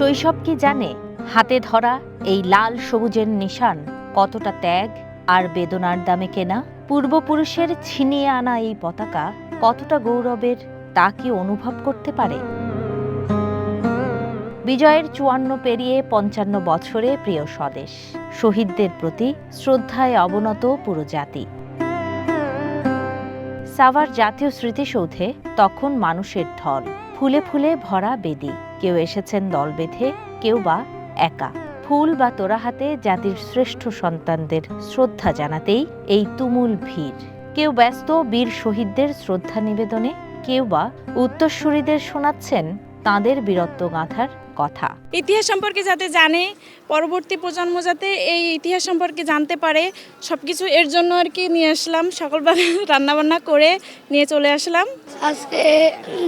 শৈশব কি জানে? হাতে ধরা এই লাল সবুজের নিশান কতটা ত্যাগ আর বেদনার দামে কেনা? পূর্বপুরুষের ছিনিয়ে আনা এই পতাকা কতটা গৌরবের তা কি অনুভব করতে পারে? বিজয়ের চুয়ান্ন পেরিয়ে পঞ্চান্ন বছরে প্রিয় স্বদেশ, শহীদদের প্রতি শ্রদ্ধায় অবনত পুরো জাতি। সাভার জাতীয় স্মৃতিসৌধে তখন মানুষের ঢল, ফুলে ফুলে ভরা বেদি। কেউ এসেছেন দল বেঁধে, কেউ বা একা। ফুল বা তোরা হাতে জাতির শ্রেষ্ঠ সন্তানদের শ্রদ্ধা জানাতেই এই তুমুল ভিড়। কেউ ব্যস্ত বীর শহীদদের শ্রদ্ধা নিবেদনে, কেউ বা উত্তরসূরিদের শোনাচ্ছেন তাঁদের বীরত্ব গাঁথার কথা। ইতিহাস সম্পর্কে যাতে জানে পরবর্তী প্রজন্ম যাতে এই ইতিহাস সম্পর্কে জানতে পারে সব কিছু এর জন্য আর কি নিয়ে আসলাম। সকালবেলা রান্নাবান্না করে নিয়ে চলে আসলাম। আজকে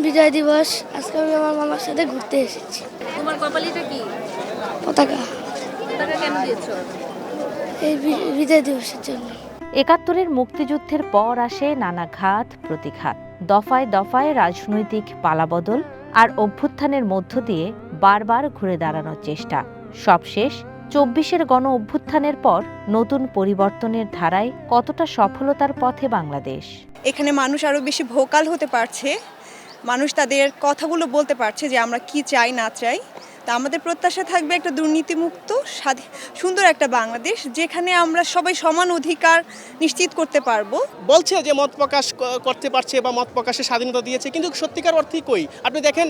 বিজয় দিবস আজকে আমি আমার মামার সাথে ঘুরতে এসেছি। তোমার কপালিটা কি? পতাকা। টাকা কেন দিয়েছ? এই বিজয় দিবসের জন্য। একাত্তরের মুক্তিযুদ্ধের পর আসে নানা ঘাত প্রতিঘাত। দফায় দফায় রাজনৈতিক পালাবদল আর অভ্যুত্থানের মধ্য দিয়ে বারবার ঘুরে দাঁড়ানোর চেষ্টা। সবশেষ, চব্বিশের গণ অভ্যুত্থানের পর নতুন পরিবর্তনের ধারায় কতটা সফলতার পথে বাংলাদেশ? এখানে মানুষ আরও বেশি ভোকাল হতে পারছে। মানুষ তাদের কথাগুলো বলতে পারছে যে আমরা কি চাই, না চাই। তা আমাদের প্রত্যাশা থাকবে একটা দুর্নীতিমুক্ত স্বাধীন সুন্দর একটা বাংলাদেশ যেখানে আমরা সবাই সমান অধিকার নিশ্চিত করতে পারব। বলছে যে মত প্রকাশ করতে পারছে বা মত প্রকাশের স্বাধীনতা দিয়েছে কিন্তু সত্যিকার অর্থেই কই? আপনি দেখেন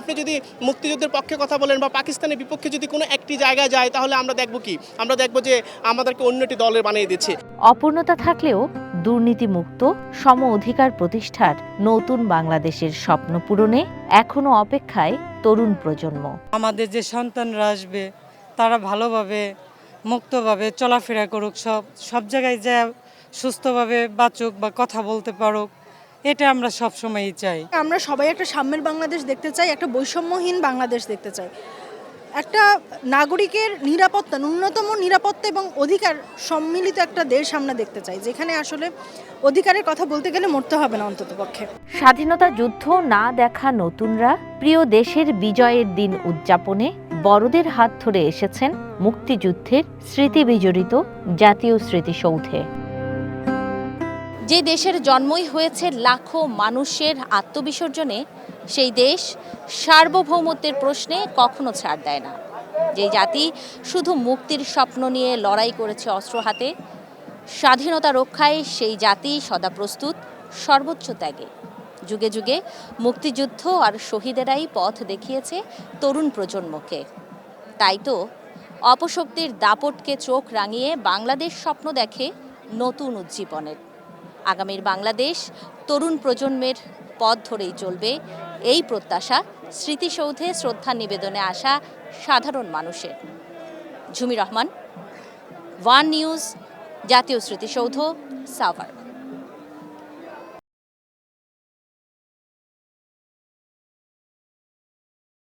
আপনি যদি মুক্তিযুদ্ধের পক্ষে কথা বলেন বা পাকিস্তানের বিপক্ষে যদি কোনো একটি জায়গায় যায় তাহলে আমরা দেখব কি? আমরা দেখব যে আমাদেরকে অন্য একটি দলের বানিয়ে দিচ্ছে। অপূর্ণতা থাকলেও দুর্নীতিমুক্ত সম অধিকার প্রতিষ্ঠার নতুন বাংলাদেশের স্বপ্ন পূরণে এখনও অপেক্ষায় তরুণ প্রজন্ম। আমাদের যে সন্তানরা আসবে তারা ভালোভাবে মুক্তভাবে চলাফেরা করুক সব সব জায়গায় যা সুস্থভাবে বাঁচুক বা কথা বলতে পারুক এটা আমরা সবসময়ই চাই। আমরা সবাই একটা সাম্যের বাংলাদেশ দেখতে চাই একটা বৈষম্যহীন বাংলাদেশ দেখতে চাই। একটা নাগরিকের নিরাপত্তা, ন্যূনতম নিরাপত্তা এবং অধিকার সম্মিলিত একটা দেশ আমরা দেখতে চাই, যেখানে আসলে অধিকারের কথা বলতে গেলে মরতে হবে না অন্তত পক্ষে। স্বাধীনতা যুদ্ধ না দেখা নতুনরা প্রিয় দেশের বিজয়ের দিন উদযাপনে বড়দের হাত ধরে এসেছেন মুক্তিযুদ্ধের স্মৃতি বিজড়িত জাতীয় স্মৃতিসৌধে। যে দেশের জন্মই হয়েছে লাখো মানুষের আত্মবিসর্জনে, সেই দেশ সার্বভৌমত্বের প্রশ্নে কখনো ছাড় দেয় না। যে জাতি শুধু মুক্তির স্বপ্ন নিয়ে লড়াই করেছে অস্ত্র হাতে, স্বাধীনতা রক্ষায় সেই জাতি সদা প্রস্তুত, সর্বোচ্চ ত্যাগে। যুগে যুগে মুক্তিযুদ্ধ আর শহীদেরাই পথ দেখিয়েছে তরুণ প্রজন্মকে। তাই তো অপশক্তির দাপটকে চোখ রাঙিয়ে বাংলাদেশ স্বপ্ন দেখে নতুন উজ্জীবনের। আগামীর বাংলাদেশ তরুণ প্রজন্মের পথ ধরেই চলবে। এই প্রত্যাশা, স্মৃতিসৌধে শ্রদ্ধা নিবেদনে আসা সাধারণ মানুষের। ঝুমি রহমান, ওয়ান নিউজ, জাতীয় স্মৃতিসৌধ, সাভার।